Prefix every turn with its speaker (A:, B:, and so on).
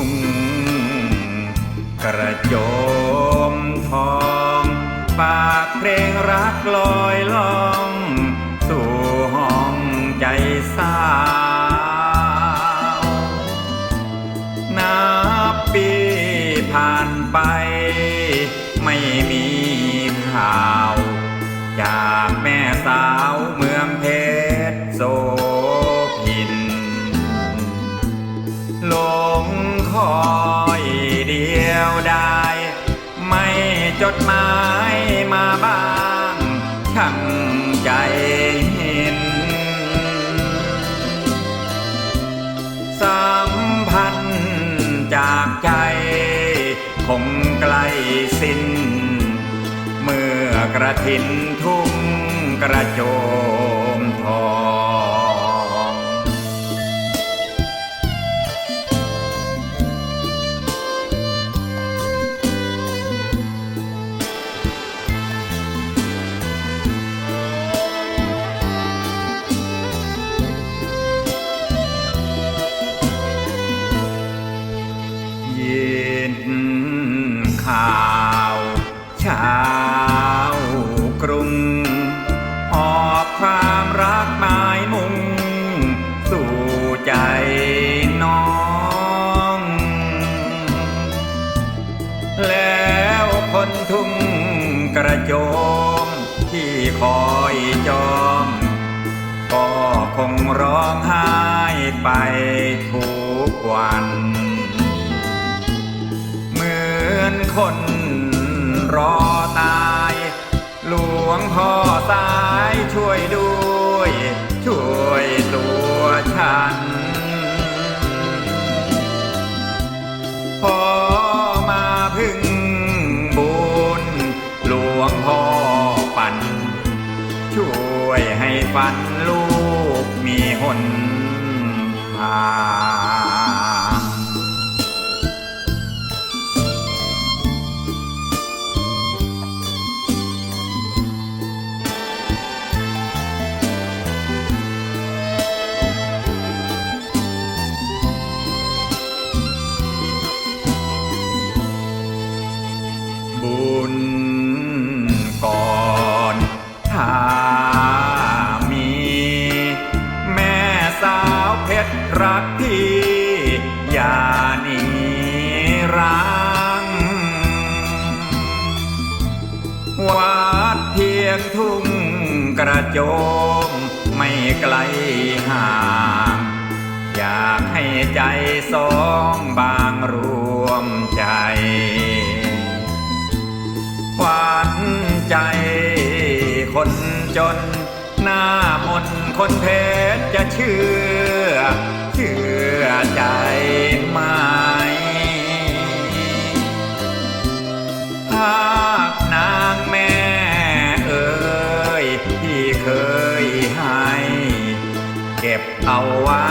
A: ุ่งกระโจมทอง ปากเพลงรักลอยล่อง สู่ห้องใจสาวนับปีผ่านไป ไม่มีข่าว จากแม่สาวมือ จดหมายมาบ้างช่างใจเห็น สัมพันธ์จากใจคงใกล้สิ้น เมื่อกระถินทุ่งกระโจมทอง ยินข่าวเช้ากรุงหอบความรักหมายมุ่ง สู่ใจน้อง แล้วคนทุ่งกระโจมที่คอยจอม ก็คงร้องไห้ไปทุกวัน อนคนรอตาย หลวงพ่อสายช่วยด้วย ช่วยตัวฉัน พอมาพึ่งบุญ หลวงพ่อปั่นช่วยให้ฝันลูกมีหนทางามี แม่สาวเพชรรักพี่อย่าหนีรังวัดเพียงทุ่งกระโจมไม่ไกลห่าง อยากให้ใจสองบางรวมใจขวัญใจ จน หน้ามนคนเพชจะเชื่อ เชื่อใจไหมภาคนางแม่เอ๋ยที่เคยให้ เก็บเอาไว้